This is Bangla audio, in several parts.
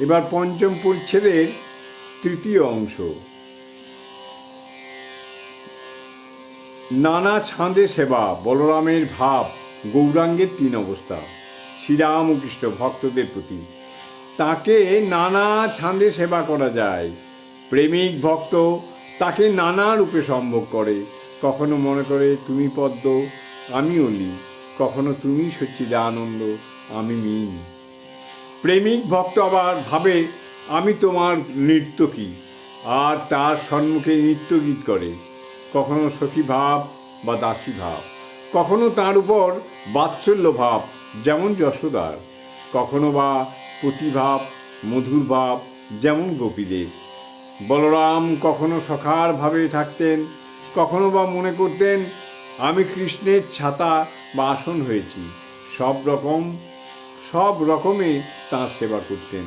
এবার পঞ্চম পরিচ্ছেদের তৃতীয় অংশ। নানা ছাঁদে সেবা, বলরামের ভাব, গৌরাঙ্গের তিন অবস্থা শ্রীরাম কৃষ্ণ ভক্তদের প্রতি। তাকে নানা ছাঁদে সেবা করা যায়। প্রেমিক ভক্ত তাকে নানা রূপে সম্ভব করে। কখনো মনে করে, তুমি পদ্ম আমি অলি কখনো তুমি সচ্চিদানন্দ, আমি মিন প্রেমিক ভক্ত আবার ভাবে, আমি তোমার নৃত্যকী আর তার সম্মুখে নৃত্য গীত করে। কখনো সখী ভাব বা দাসী ভাব। কখনো তার উপর বাৎসল্য ভাব, যেমন যশোদার। কখনো বা প্রতিভাব মধুর ভাব, যেমন গোপীদের। বলরাম কখনো সখার ভাবে থাকতেন। কখনো বা মনে করতেন, আমি কৃষ্ণের ছাতা বা আসন হয়েছি। সব রকম সব রকমে তাঁর সেবা করতেন।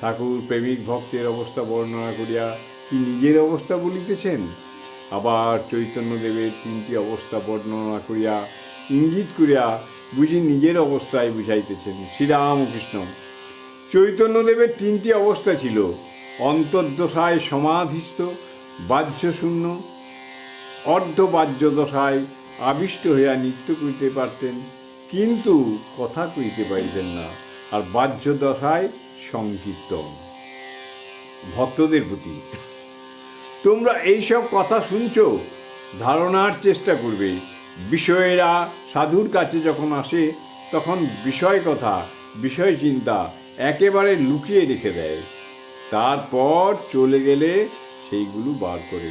ঠাকুর প্রেমিক ভক্তের অবস্থা বর্ণনা করিয়া কি নিজের অবস্থা বলিতেছেন? আবার চৈতন্যদেবের তিনটি অবস্থা বর্ণনা করিয়া ইঙ্গিত করিয়া বুঝি নিজের অবস্থায় বুঝাইতেছেন শ্রীরামকৃষ্ণ। চৈতন্যদেবের তিনটি অবস্থা ছিল, অন্তর্দশায় সমাধিস্থ, বাহ্যশূন্য অর্ধবাহ্য দশায় আবিষ্ট হইয়া নৃত্য করিতে পারতেন। কিন্তু কথা কইতে পারিতেন না, আর বাহ্য দশায় সংকীর্তন। ভক্তদের প্রতি। তোমরা এইসব কথা শুনছ, ধারণার চেষ্টা করবে। বিষয়েরা সাধুর কাছে যখন আসে, তখন বিষয় কথা, বিষয় চিন্তা একেবারে লুকিয়ে রেখে দেয়। তারপর চলে গেলে সেইগুলো বার করে।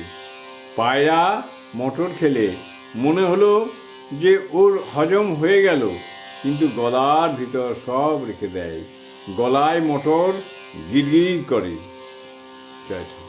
পায়রা, মটর খেলে মনে হলো যে ওর হজম হয়ে গেল, কিন্তু গলার ভিতর সব রেখে দেয় গলায় মোটর গিরগির করে ঠাকুর।